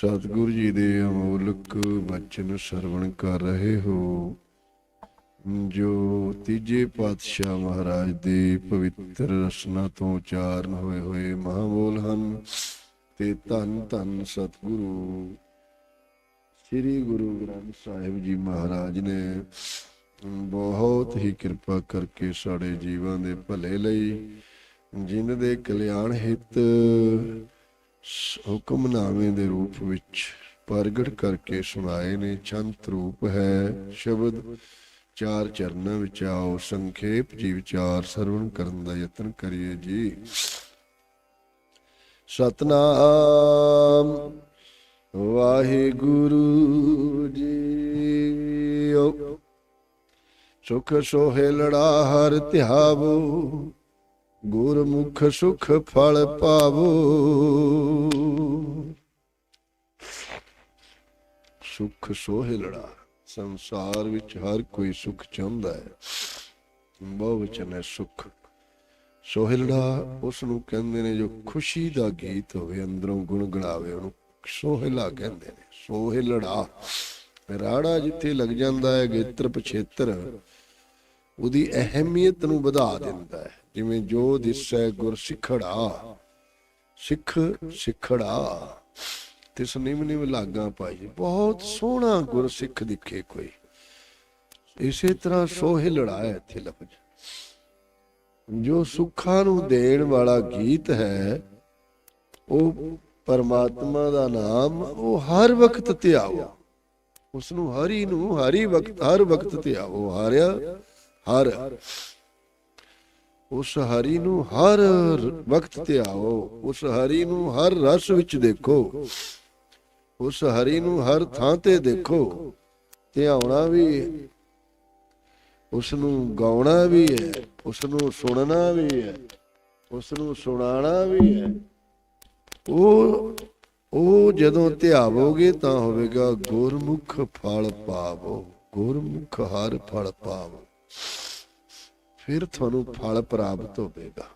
ਸਤਿਗੁਰੂ ਜੀ ਦੇ ਅਮੋਲਕ ਬਚਨ ਸਰਵਣ ਕਰ ਰਹੇ ਹੋ। ਜੋ ਤੀਜੇ ਪਾਤਸ਼ਾਹ ਮਹਾਰਾਜ ਦੇ ਪਵਿੱਤਰ ਰਸਨਾ ਤੋਂ ਉਚਾਰਨ ਹੋਏ ਹੋਏ ਮਹਾਬੋਲ ਹਨ ਤੇ ਧੰਨ ਧੰਨ ਸਤਿਗੁਰੂ। ਸ੍ਰੀ ਗੁਰੂ ਗ੍ਰੰਥ ਸਾਹਿਬ ਜੀ ਮਹਾਰਾਜ ਨੇ ਬਹੁਤ ਹੀ ਕਿਰਪਾ ਕਰਕੇ ਸਾਡੇ ਜੀਵਾਂ ਦੇ ਭਲੇ ਲਈ ਜਿਨ੍ਹਾਂ ਦੇ ਕਲਿਆਣ ਹਿੱਤ ਹੁਕਮਨਾਮੇ ਦੇ ਰੂਪ ਵਿੱਚ ਪ੍ਰਗਟ ਕਰਕੇ ਸੁਣਾਏ ਨੇ, ਚੰਤ ਰੂਪ ਹੈ, ਸ਼ਬਦ ਚਾਰ ਚਰਨਾਂ ਵਿੱਚ ਆਓ, ਸੰਖੇਪ ਜੀ ਵਿਚਾਰ ਸਰਵਣ ਕਰਨ ਦਾ ਯਤਨ ਕਰੀਏ ਜੀ। ਸਤਨਾਮ ਵਾਹਿਗੁਰੂ ਜੀਓ। ਸੁਖ ਸੋਹੇ ਲੜਾ ਹਰ ਧਿਆਵੋ। ਗੁਰਮੁਖ ਸੁਖ ਫਲ ਪਾਵੋ। ਸੁਖ ਸੋਹਿਲੜਾ ਸੰਸਾਰ ਵਿੱਚ ਹਰ ਕੋਈ ਸੁਖ ਚਾਹੁੰਦਾ ਹੈ। ਬਹੁਵਚਨ ਹੈ ਸੁਖ। ਸੋਹਿਲੜਾ ਉਸ ਨੂੰ ਕਹਿੰਦੇ ਨੇ ਜੋ ਖੁਸ਼ੀ ਦਾ ਗੀਤ ਹੋਵੇ, ਅੰਦਰੋਂ ਗੁਣਗੁਣਾਵੇ ਉਹਨੂੰ ਸੋਹਿਲਾ ਕਹਿੰਦੇ ਨੇ ਸੋਹਿਲੜਾ ਰਾੜਾ ਜਿੱਥੇ ਲੱਗ ਜਾਂਦਾ ਹੈ, ਗੇਤਰ ਪਛੇਤਰ, ਉਹਦੀ ਅਹਿਮੀਅਤ ਨੂੰ ਵਧਾ ਦਿੰਦਾ ਹੈ। ਜਿਵੇਂ ਜੋ ਦਿਸੈ ਗੁਰ ਸਿਖੜਾ, ਸਿੱਖ ਸਿਖੜਾ। ਤਿਸ ਨਿਮ ਨਿਮ ਲਾਗਾ ਪਾਈ, ਬਹੁਤ ਸੋਹਣਾ ਗੁਰ ਸਿੱਖ ਦਿਖੇ ਕੋਈ। ਇਸੇ ਤਰ੍ਹਾਂ ਸੋਹਿ ਲੜਾਇਆ ਇੱਥੇ ਲਫ਼ਜ਼। ਜੋ ਸੁੱਖਾਂ ਨੂੰ ਦੇਣ ਵਾਲਾ ਗੀਤ ਹੈ, ਉਹ ਪਰਮਾਤਮਾ ਦਾ ਨਾਮ, ਉਹ ਹਰ ਵਕਤ ਧਿਆਓ ਉਸ ਨੂੰ ਹਰੀ ਨੂੰ ਹਰੀ ਵਕਤ, ਹਰ ਵਕਤ ਤੇ ਧਿਆਓ ਹਾਰਿਆ, ਹਰ। ਉਸ ਹਰੀ ਨੂੰ ਹਰ ਵਕਤ ਤੇ ਆਓ, ਉਸ ਹਰੀ ਨੂੰ ਹਰ ਰਸ ਵਿੱਚ ਦੇਖੋ, ਉਸ ਹਰੀ ਨੂੰ ਹਰ ਥਾਂ ਤੇ ਦੇਖੋ ਧਿਆਉਣਾ ਵੀ ਉਸ ਨੂੰ ਗਾਉਣਾ ਵੀ ਹੈ, ਉਸ ਨੂੰ ਸੁਣਨਾ ਵੀ ਹੈ, ਉਸ ਨੂੰ ਸੁਣਾਉਣਾ ਵੀ ਹੈ। ਉਹ ਉਹ ਜਦੋਂ ਧਿਆਵੋਗੇ ਤਾਂ ਹੋਵੇਗਾ ਗੁਰਮੁਖ ਫਲ ਪਾਵੋ, ਗੁਰਮੁਖ ਹਰ ਫਲ ਪਾਵੋ। ਫਿਰ ਤੁਹਾਨੂੰ ਫਲ ਪ੍ਰਾਪਤ ਹੋਵੇਗਾ।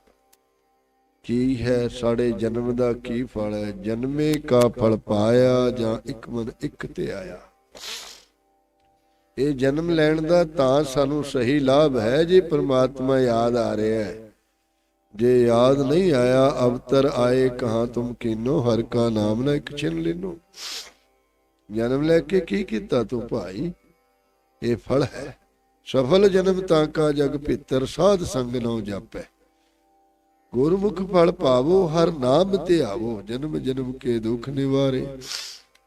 ਕੀ ਹੈ ਸਾਡੇ ਜਨਮ ਦਾ ਕੀ ਫਲ ਹੈ? ਜਨਮੇ ਕਾ ਫਲ ਪਾਇਆ ਜਾਂ ਇੱਕ ਮਨ ਇੱਕ ਤੇ ਆਇਆ? ਇਹ ਜਨਮ ਲੈਣ ਦਾ ਤਾਂ ਸਾਨੂੰ ਸਹੀ ਲਾਭ ਹੈ ਜੇ ਪ੍ਰਮਾਤਮਾ ਯਾਦ ਆ ਰਿਹਾ ਹੈ। ਜੇ ਯਾਦ ਨਹੀਂ ਆਇਆ, ਅਵਤਰ ਆਏ, ਕਹਾਂ ਤੁਮ ਕੀਨੋ, ਹਰ ਕਾ ਨਾਮ ਨਾ ਇੱਕ ਛਿਨ ਲੈਨੋ। ਜਨਮ ਲੈ ਕੇ ਕੀ ਕੀਤਾ ਤੂੰ ਭਾਈ? ਇਹ ਫਲ ਹੈ। ਸਫਲ ਜਨਮ ਤਾਂ ਕਾ ਜਗ ਭੀਤਰ, ਸਾਧ ਸੰਗ ਨੋ ਜਾਪੈ। ਗੁਰਮੁਖ ਫਲ ਪਾਵੋ, ਹਰ ਨਾਮ ਤੇ ਆਵੋ ਜਨਮ ਜਨਮ ਕੇ ਦੁਖ ਨਿਵਾਰੇ।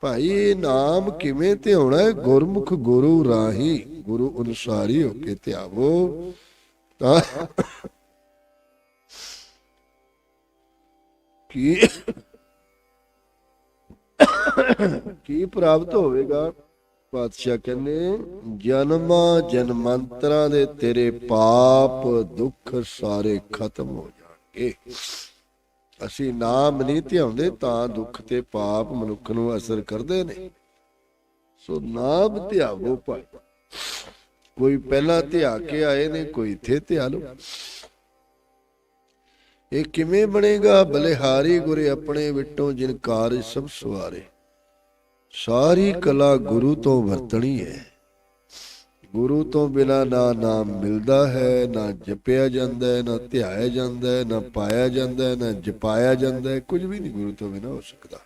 ਭਾਈ ਇਹ ਨਾਮ ਕਿਵੇਂ ਧਿਆਉਣਾ ਹੈ? ਗੁਰਮੁਖ ਗੁਰੂ ਰਾਹੀ, ਗੁਰੂ ਅਨੁਸਾਰੀ ਹੋ ਕੇ ਤੇ ਆਵੋ ਤਾਂ ਕੀ ਕੀ ਪ੍ਰਾਪਤ ਹੋਵੇਗਾ? ਪਾਤਸ਼ਾਹ ਕਹਿੰਦੇ, ਜਨਮਾਂ ਜਨਮੰਤਰਾਂ ਦੇ ਤੇਰੇ ਪਾਪ ਦੁੱਖ ਸਾਰੇ ਖਤਮ ਹੋ ਜਾਣਗੇ। ਅਸੀਂ ਨਾਮ ਨਹੀਂ ਧਿਆਉਂਦੇ, ਤਾਂ ਦੁੱਖ ਤੇ ਪਾਪ ਮਨੁੱਖ ਨੂੰ ਅਸਰ ਕਰਦੇ ਨੇ। ਸੋ ਨਾਮ ਧਿਆਵੋ ਭਾਈ। ਕੋਈ ਪਹਿਲਾਂ ਧਿਆ ਕੇ ਆਏ ਨੇ, ਕੋਈ ਇੱਥੇ ਧਿਆ ਲੋ ਇਹ ਕਿਵੇਂ ਬਣੇਗਾ? ਬਲਿਹਾਰੀ ਗੁਰੇ ਆਪਣੇ ਵਿਟੋਂ ਜਿਨ ਕਾਰਜ ਸਭ ਸਵਾਰੇ ਸਾਰੀ ਕਲਾ ਗੁਰੂ ਤੋਂ ਵਰਤਣੀ ਹੈ। ਗੁਰੂ ਤੋਂ ਬਿਨਾ ਨਾ ਨਾਮ ਮਿਲਦਾ ਹੈ, ਨਾ ਜਪਿਆ ਜਾਂਦਾ ਹੈ, ਨਾ ਧਿਆਇਆ ਜਾਂਦਾ ਹੈ, ਨਾ ਪਾਇਆ ਜਾਂਦਾ ਹੈ, ਨਾ ਜਪਾਇਆ ਜਾਂਦਾ ਹੈ। ਕੁਝ ਵੀ ਨਹੀਂ ਗੁਰੂ ਤੋਂ ਬਿਨਾ ਹੋ ਸਕਦਾ।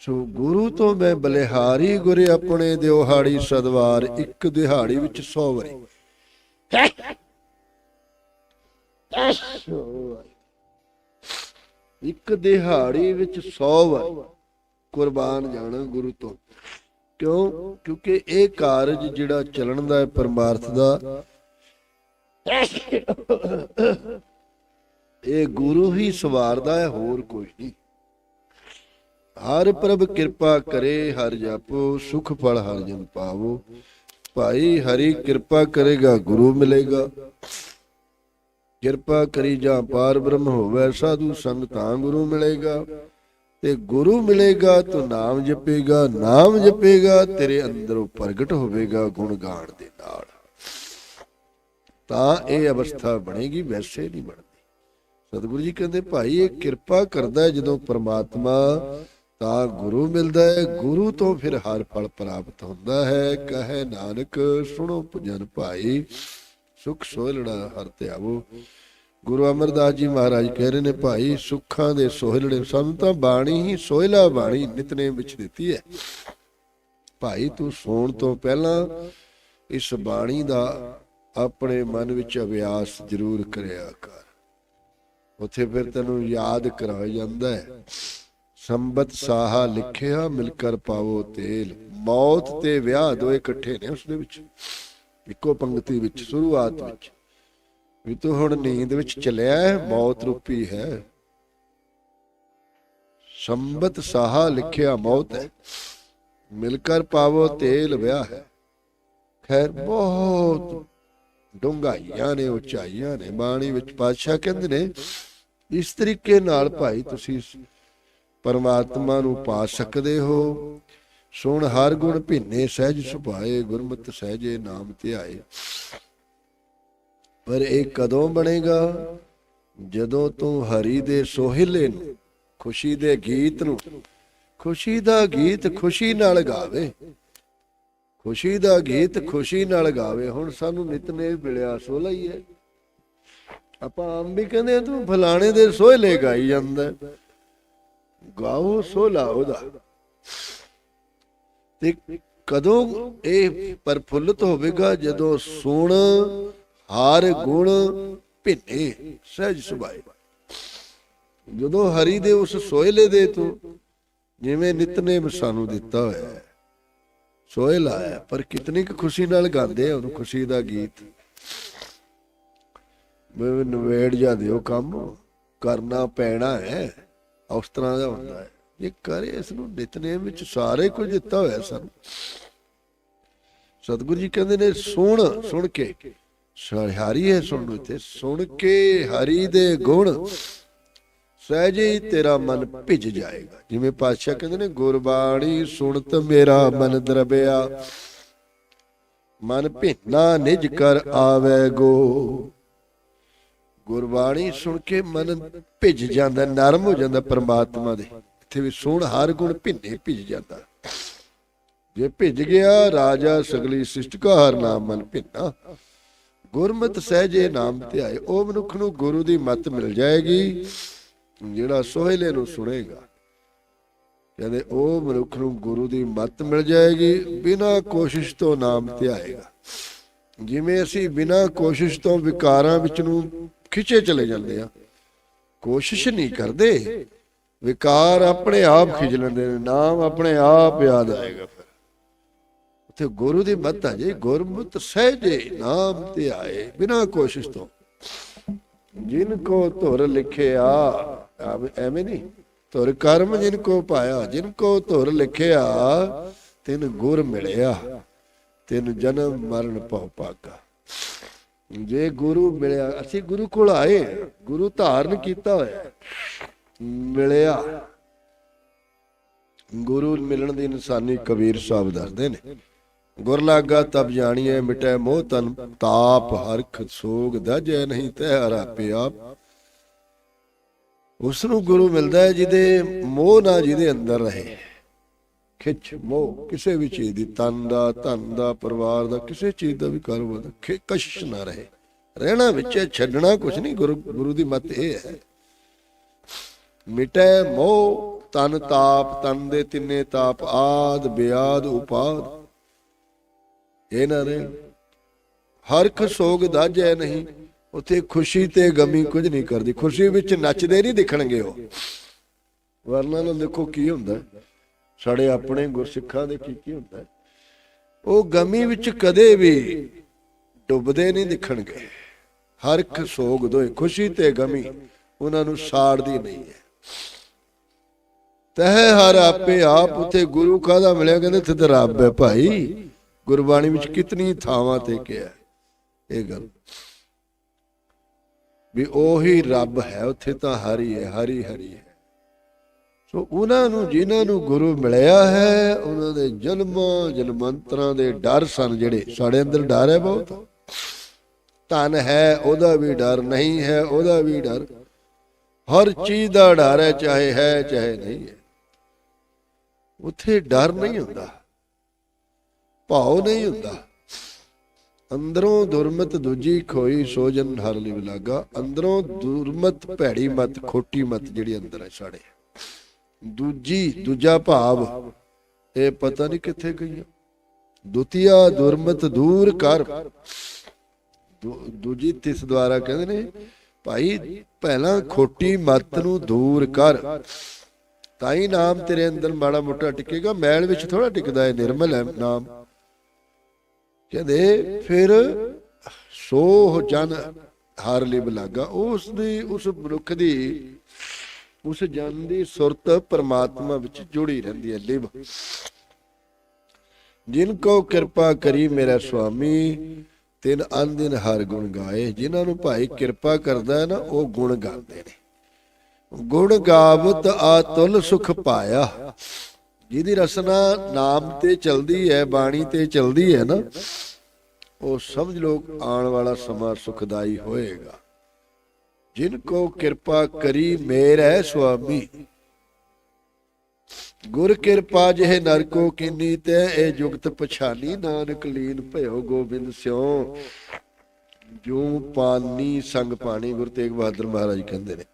ਸੋ ਗੁਰੂ ਤੋਂ ਮੈਂ ਬਲਿਹਾਰੀ ਗੁਰੇ ਆਪਣੇ ਦਿਵਹਾੜੀ ਸਦਵਾਰ ਇੱਕ ਦਿਹਾੜੀ ਵਿੱਚ 100 ਵਾਰੀ। ਸੋ ਇੱਕ ਦਿਹਾੜੀ ਵਿੱਚ 100 ਵਾਰ ਕੁਰਬਾਨ ਜਾਣਾ ਗੁਰੂ ਤੋਂ। ਕਿਉਂ? ਕਿਉਂਕਿ ਇਹ ਕਾਰਜ ਜਿਹੜਾ ਚੱਲਣ ਦਾ ਹੈ ਪਰਮਾਰਥ ਦਾ, ਇਹ ਗੁਰੂ ਹੀ ਸਵਾਰਦਾ ਹੈ, ਹੋਰ ਕੋਈ ਨਹੀਂ। ਹਰ ਪ੍ਰਭ ਕਿਰਪਾ ਕਰੇ, ਹਰ ਜਪੋ, ਸੁਖ ਫਲ ਹਰ ਜਨ ਪਾਵੋ। ਭਾਈ ਹਰੀ ਕਿਰਪਾ ਕਰੇਗਾ, ਗੁਰੂ ਮਿਲੇਗਾ। ਕਿਰਪਾ ਕਰੀ ਜਾਂ ਪਾਰ ਬ੍ਰਹਮ ਹੋਵੇ, ਸਾਧੂ ਸੰਗ ਤਾਂ ਗੁਰੂ ਮਿਲੇਗਾ। ਤੇ ਗੁਰੂ ਮਿਲੇਗਾ ਤੂੰ ਨਾਮ ਜਪੇਗਾ ਨਾਮ ਜਪੇਗਾ, ਤੇਰੇ ਅੰਦਰੋਂ ਪ੍ਰਗਟ ਹੋਵੇਗਾ ਗੁਣ ਗਾਣ ਦੇ ਨਾਲ। ਤਾਂ ਇਹ ਅਵਸਥਾ ਬਣੇਗੀ, ਵੈਸੇ ਨਹੀਂ ਬਣਦੀ। ਸਤਿਗੁਰੂ ਜੀ ਕਹਿੰਦੇ, ਭਾਈ, ਇਹ ਕਿਰਪਾ ਕਰਦਾ ਜਦੋਂ ਪ੍ਰਮਾਤਮਾ ਤਾਂ ਗੁਰੂ ਮਿਲਦਾ ਹੈ। ਗੁਰੂ ਤੋਂ ਫਿਰ ਹਰ ਫਲ ਪ੍ਰਾਪਤ ਹੁੰਦਾ ਹੈ। ਕਹੇ ਨਾਨਕ, ਸੁਣੋ ਭਜਨ ਭਾਈ ਸੁਖ ਸੋਹਲੜਾ ਹਰ ਧਿਆਵੋ ਗੁਰੂ ਅਮਰਦਾਸ ਜੀ ਮਹਾਰਾਜ ਕਹਿ ਰਹੇ ਨੇ, ਭਾਈ, ਸੁੱਖਾਂ ਦੇ ਸੋਹਲੜੇ, ਸਾਨੂੰ ਤਾਂ ਬਾਣੀ ਹੀ ਸੋਹਲਾ ਬਾਣੀ ਨਿਤਨੇਮ ਵਿੱਚ ਦਿੱਤੀ ਹੈ। ਭਾਈ, ਤੂੰ ਸੌਣ ਤੋਂ ਪਹਿਲਾਂ ਇਸ ਬਾਣੀ ਦਾ ਆਪਣੇ ਮਨ ਵਿੱਚ ਅਭਿਆਸ ਜ਼ਰੂਰ ਕਰਿਆ ਕਰ। ਉੱਥੇ ਫਿਰ ਤੈਨੂੰ ਯਾਦ ਕਰਾਇਆ ਜਾਂਦਾ ਹੈ। ਸੰਬਤ ਸਾਹਾ ਲਿਖਿਆ ਮਿਲ ਕਰ ਪਾਵੋ ਤੇਲ। ਮੌਤ ਤੇ ਵਿਆਹ ਦੋ ਇਕੱਠੇ ਨੇ ਉਸ ਦੇ ਵਿੱਚ। ਇੱਕੋ ਪੰਕਤੀ ਵਿੱਚ, ਸ਼ੁਰੂਆਤ ਵਿੱਚ। ਵੀ ਤੂੰ ਹੁਣ ਨੀਂਦ ਵਿੱਚ ਚੱਲਿਆ ਹੈ, ਮੌਤ ਰੂਪੀ ਹੈ। ਸੰਬਤ ਸਾਹਾ ਲਿਖਿਆ ਮੌਤ ਹੈ। ਮਿਲ ਕਰ ਪਾਵੋ ਤੇਲ ਵਿਆਹ ਹੈ। ਖੈਰ, ਬਹੁਤ ਡੂੰਘਾਈਆਂ ਨੇ, ਉਚਾਈਆਂ ਨੇ। ਬਾਣੀ ਵਿੱਚ ਪਾਤਸ਼ਾਹ ਕਹਿੰਦੇ ਨੇ, ਇਸ ਤਰੀਕੇ ਨਾਲ ਭਾਈ ਤੁਸੀਂ ਪਰਮਾਤਮਾ ਨੂੰ ਪਾ ਸਕਦੇ ਹੋ। ਸੁਣ ਹਰ ਗੁਣ ਭਿੰਨੇ ਸਹਿਜ ਸੁਭਾਏ, ਗੁਰਮਤਿ ਸਹਿਜੇ ਨਾਮ ਧਿਆਏ। ਪਰ ਇਹ ਕਦੋਂ ਬਣੇਗਾ? ਜਦੋਂ ਤੂੰ ਹਰੀ ਦੇ ਸੋਹਿਲੇ ਨੂੰ, ਖੁਸ਼ੀ ਦੇ ਗੀਤ ਨੂੰ, ਖੁਸ਼ੀ ਦਾ ਗੀਤ ਖੁਸ਼ੀ ਨਾਲ ਗਾਵੇ। ਖੁਸ਼ੀ ਦਾ ਗੀਤ ਖੁਸ਼ੀ ਨਾਲ ਗਾਵੇ, ਹੁਣ ਸਾਨੂੰ ਨਿਤਨੇਮ ਮਿਲਿਆ ਸੋਲਾ ਹੀ ਹੈ। ਆਪਾਂ ਆਮ ਵੀ ਕਹਿੰਦੇ ਤੂੰ ਫਲਾਣੇ ਦੇ ਸੋਹਲੇ ਗਾਈ ਜਾਂਦਾ। ਗਾਓ ਸੋਲਾ ਉਹਦਾ। ਤੇ ਕਦੋਂ ਇਹ ਪਰਫੁੱਲਤ ਹੋਵੇਗਾ? ਜਦੋਂ ਸੁਣ, ਹਾਰ, ਗੁਣ ਭਿੰਨੇ, ਸਹਿਜ ਸੁਭਾਏ। ਜਦੋਂ ਹਰੀ ਦੇ ਉਸ ਸੋਹਲੇ ਦੇ ਤੂੰ ਜਿਵੇਂ ਨਿਤਨੇਮ ਸਾਨੂੰ ਦਿੱਤਾ ਹੋਇਆ ਹੈ ਸੋਹਲਾ ਹੈ, ਪਰ ਕਿਤਨੀ ਕੁ ਖੁਸ਼ੀ ਨਾਲ ਗਾਉਂਦੇ ਆ ਉਹਨੂੰ, ਖੁਸ਼ੀ ਦਾ ਗੀਤ। ਮੈਂ ਨਵੇੜ ਜਾ ਦਿਓ ਕੰਮ, ਕਰਨਾ ਪੈਣਾ ਹੈ, ਉਸ ਤਰ੍ਹਾਂ ਦਾ ਹੁੰਦਾ ਹੈ। ਇਹ ਕਰੇ, ਇਸ ਨੂੰ ਨਿਤਨੇਮ ਵਿੱਚ ਸਾਰੇ ਕੁਝ ਦਿੱਤਾ ਹੋਇਆ ਸਾਨੂੰ। ਸਤਿਗੁਰੂ ਜੀ ਕਹਿੰਦੇ ਨੇ, ਸੁਣ ਸੁਣ ਕੇ। ਹਰੀ ਹੈ ਸੁਣ ਨੂੰ ਇੱਥੇ, ਸੁਣ ਕੇ ਹਰੀ ਦੇ ਗੁਣ। ਸਹਿਜੇ ਤੇਰਾ ਮਨ ਭਿੱਜ ਜਾਏਗਾ। ਜਿਵੇਂ ਪਾਤਸ਼ਾਹ ਕਹਿੰਦੇ ਨੇ, ਗੁਰਬਾਣੀ ਸੁਣਤ ਮੇਰਾ ਮਨ ਦਰਬਿਆ। ਮਨ ਭਿੰਨਾ ਨਿਜ ਕਰ ਆਵੇ ਗੋ। ਗੁਰਬਾਣੀ ਸੁਣ ਕੇ ਮਨ ਭਿੱਜ ਜਾਂਦਾ, ਨਰਮ ਹੋ ਜਾਂਦਾ ਪਰਮਾਤਮਾ ਦੇ। ਇੱਥੇ ਵੀ ਸੁਣ ਹਰ ਗੁਣ ਭਿੰਨੇ ਭਿੱਜ ਜਾਂਦਾ। ਜੇ ਭਿੱਜ ਗਿਆ ਰਾਜਾ ਸਗਲੀ ਸ੍ਰਿਸ਼ਟ ਕਾ ਹਰ ਨਾਮ ਮਨ ਭਿੰਨਾ। ਗੁਰਮਤਿ ਸਹਿਜੇ ਨਾਮ ਧਿਆਏ, ਉਹ ਮਨੁੱਖ ਨੂੰ ਗੁਰੂ ਦੀ ਮੱਤ ਮਿਲ ਜਾਏਗੀ, ਜਿਹੜਾ ਸੋਹਲੇ ਨੂੰ ਸੁਣੇਗਾ। ਕਹਿੰਦੇ, ਉਹ ਮਨੁੱਖ ਨੂੰ ਗੁਰੂ ਦੀ ਮੱਤ ਮਿਲ ਜਾਏਗੀ, ਬਿਨਾਂ ਕੋਸ਼ਿਸ਼ ਤੋਂ ਨਾਮ ਤੇ ਆਏਗਾ ਜਿਵੇਂ ਅਸੀਂ ਬਿਨਾਂ ਕੋਸ਼ਿਸ਼ ਤੋਂ ਵਿਕਾਰਾਂ ਵਿੱਚ ਨੂੰ ਖਿੱਚੇ ਚਲੇ ਜਾਂਦੇ ਆ ਕੋਸ਼ਿਸ਼ ਨਹੀਂ ਕਰਦੇ ਵਿਕਾਰ ਆਪਣੇ ਆਪ ਖਿੱਚ ਲੈਂਦੇ ਨੇ, ਨਾਮ ਆਪਣੇ ਆਪ ਯਾਦ ਆਏਗਾ ਫਿਰ। ਉੱਥੇ ਗੁਰੂ ਦੀ ਮੱਤ ਆ ਜੇ, ਗੁਰਮੁਤ ਸਹਿਜੇ ਨਾਮ ਤੇ ਆਏ, ਬਿਨਾਂ ਕੋਸ਼ਿਸ਼ ਤੋਂ। ਜਿਨ ਕੋ ਧੁਰ ਲਿਖਿਆ ਐਵੇਂ ਨਹੀਂ, ਧੁਰ ਕਰਮ ਜਿਨ ਕੋ ਪਾਇਆ, ਜਿਨ ਕੋ ਧੁਰ ਲਿਖਿਆ, ਤਿਨ ਗੁਰ ਮਿਲਿਆ, ਤਿਨ ਜਨਮ ਮਰਨ ਭਉ ਪਾਗਾ ਜੇ ਗੁਰੂ ਮਿਲਿਆ, ਅਸੀਂ ਗੁਰੂ ਕੋਲ ਆਏ, ਗੁਰੂ ਧਾਰਨ ਕੀਤਾ ਹੋਇਆ ਮਿਲਿਆ। ਗੁਰੂ ਮਿਲਣ ਦੀ ਇਨਸਾਨੀ ਕਬੀਰ ਸਾਹਿਬ ਦੱਸਦੇ ਨੇ, ਗੁਰ ਲਾਗਾ ਤਬ ਜਾਣੀਏ ਮਿਟੈ ਮੋਹ ਤਨ ਤਾਪ ਹਰਖ ਸੋਗ ਦਜੈ ਨਹੀਂ ਤੈ ਹਰਾਪਿਆ ਉਸ ਨੂੰ ਗੁਰੂ ਮਿਲਦਾ ਹੈ ਜਿਹਦੇ ਮੋਹ ਨਾ ਜਿਹਦੇ ਅੰਦਰ ਰਹੇ। ਖਿੱਚ ਮੋਹ ਕਿਸੇ ਵੀ ਚੀਜ਼ ਦੀ, ਤਨ ਦਾ, ਧਨ ਦਾ, ਪਰਿਵਾਰ ਦਾ, ਕਿਸੇ ਚੀਜ਼ ਦਾ ਵੀ ਕਾਰੋਬਾਰ ਦਾ ਖਿ- ਕਸ਼ਿਸ਼ ਨਾ ਰਹੇ। ਰਹਿਣਾ ਵਿੱਚ ਛੱਡਣਾ ਕੁਝ ਨਹੀਂ, ਗੁਰੂ ਗੁਰੂ ਦੀ ਮਤ ਇਹ ਹੈ। ਮਿਟੈ ਮੋਹ, ਤਨ ਤਾਪ, ਤਨ ਦੇ ਤਿੰਨੇ ਤਾਪ, ਆਦ ਬਿਆਦ ਉਪਾਦ। ਇਹ ਨਾ ਰਹੇ ਹਰਖ ਸੋਗ ਦਾਜੈ ਨਹੀਂ, ਉਥੇ ਖੁਸ਼ੀ ਤੇ ਗਮੀ ਕੁਝ ਨਹੀਂ ਕਰਦੀ। ਖੁਸ਼ੀ ਵਿੱਚ ਨੱਚਦੇ ਨਹੀਂ ਦਿਖਣਗੇ ਉਹ। ਵਰਨਾ ਨੂੰ ਦੇਖੋ ਕੀ ਹੁੰਦਾ, ਸਾਡੇ ਆਪਣੇ ਗੁਰਸਿੱਖਾਂ ਦੇ ਕੀ ਕੀ ਹੁੰਦਾ। ਉਹ ਗਮੀ ਵਿੱਚ ਕਦੇ ਵੀ ਡੁੱਬਦੇ ਨਹੀਂ ਦਿਖਣਗੇ। ਹਰਖ ਸੋਗ ਦੋਏ, ਖੁਸ਼ੀ ਤੇ ਗਮੀ, ਉਹਨਾਂ ਨੂੰ ਸਾੜਦੀ ਨਹੀਂ ਹੈ। ਤਹਿ ਹਰ ਆਪੇ ਆਪ ਉਥੇ ਗੁਰੂ ਕਾਹਦਾ ਮਿਲਿਆ? ਕਹਿੰਦੇ ਇੱਥੇ ਤਾਂ ਰੱਬ ਹੈ ਭਾਈ। ਗੁਰਬਾਣੀ ਵਿੱਚ ਕਿਤਨੀ ਥਾਵਾਂ ਤੇ ਕਿਹਾ ਇਹ ਗੱਲ। ਵੀ ਉਹੀ ਰੱਬ ਹੈ, ਉੱਥੇ ਤਾਂ ਹਰੀ ਹੈ, ਹਰੀ ਹਰੀ ਹੈ। ਸੋ ਉਹਨਾਂ ਨੂੰ, ਜਿਨ੍ਹਾਂ ਨੂੰ ਗੁਰੂ ਮਿਲਿਆ ਹੈ, ਉਹਨਾਂ ਦੇ ਜਨਮਾਂ, ਜਨਮੰਤਰਾਂ ਦੇ ਡਰ ਸਨ ਜਿਹੜੇ। ਸਾਡੇ ਅੰਦਰ ਡਰ ਹੈ ਬਹੁਤ। ਧਨ ਹੈ, ਉਹਦਾ ਵੀ ਡਰ, ਨਹੀਂ ਹੈ, ਉਹਦਾ ਵੀ ਡਰ। ਹਰ ਚੀਜ਼ ਦਾ ਡਰ ਹੈ, ਚਾਹੇ ਹੈ, ਚਾਹੇ ਨਹੀਂ ਹੈ। ਉੱਥੇ ਡਰ ਨਹੀਂ ਹੁੰਦਾ। ਭਾਉ ਨਹੀਂ ਹੁੰਦਾ। ਅੰਦਰੋਂ ਦੁਰਮਤ ਦੂਜੀ ਖੋਈ ਸੋਜਨ ਹਰ ਲਿਵ ਲਾਗਾ। ਅੰਦਰੋਂ ਦੁਰਮਤ ਭੈੜੀ ਮਤ ਖੋਟੀ ਮਤ ਜਿਹੜੀ ਅੰਦਰ ਹੈ ਸਾਡੇ ਦੂਜੀ ਦੂਜਾ ਭਾਵ ਇਹ ਪਤਾ ਨਹੀਂ ਕਿੱਥੇ ਗਈ ਦੁਤੀਆ ਦੁਰਮਤ ਦੂਰ ਕਰ। ਦੂਜੀ ਤਿਸ ਦੁਆਰਾ ਕਹਿੰਦੇ ਨੇ ਭਾਈ ਪਹਿਲਾਂ ਖੋਟੀ ਮਤ ਨੂੰ ਦੂਰ ਕਰ। ਤਾਂ ਹੀ ਨਾਮ ਤੇਰੇ ਅੰਦਰ ਮਾੜਾ ਮੋਟਾ ਟਿਕੇਗਾ, ਮੈਲ ਵਿੱਚ ਥੋੜਾ ਟਿਕਦਾ ਹੈ ਨਿਰਮਲ ਹੈ ਨਾਮ। ਕਹਿੰਦੇ, ਫਿਰ ਸੋ ਜਨ ਹਾਰ ਲਿਬ ਲਾਗਾ, ਉਸ ਦੀ, ਉਸ ਮਨੁੱਖ ਦੀ, ਉਸ ਜਨ ਦੀ ਸੁਰਤ ਪਰਮਾਤਮਾ ਵਿੱਚ ਜੁੜੀ ਰਹਿੰਦੀ ਹੈ ਲਿਬ ਜਿਨ ਕੋ ਕਿਰਪਾ ਕਰੀ ਮੇਰਾ ਸੁਆਮੀ, ਤਿਨ ਅਨ ਦਿਨ ਹਰ ਗੁਣ ਗਾਏ। ਜਿਨ੍ਹਾਂ ਨੂੰ ਭਾਈ ਕਿਰਪਾ ਕਰਦਾ ਹੈ ਨਾ, ਉਹ ਗੁਣ ਗਾਉਂਦੇ ਨੇ। ਗੁਣ ਗਾਵਤ ਆਤੁਲ ਸੁਖ ਪਾਇਆ। ਜਿਹਦੀ ਰਸਨਾ ਨਾਮ ਤੇ ਚਲਦੀ ਹੈ, ਬਾਣੀ ਤੇ ਚਲਦੀ ਹੈ ਨਾ, ਉਹ ਸਮਝ ਲੋ ਆਉਣ ਵਾਲਾ ਸਮਾਂ ਸੁਖਦਾਈ ਹੋਏਗਾ। ਜਿਨ ਕੋ ਕਿਰਪਾ ਕਰੀ ਮੇਰਾ ਸੁਆਮੀ। ਗੁਰ ਕਿਰਪਾ ਜਿਹੇ ਨਰ ਕੋ ਕਿਨੀ ਤੇ, ਇਹ ਜੁਗਤ ਪਛਾਨੀ ਨਾਨਕ ਲੀਨ ਭਇਓ ਗੋਬਿੰਦ ਸਿਉ ਜੋ ਪਾਨੀ ਸੰਗ ਪਾਣੀ, ਗੁਰੂ ਤੇਗ ਬਹਾਦਰ ਮਹਾਰਾਜ ਕਹਿੰਦੇ ਨੇ।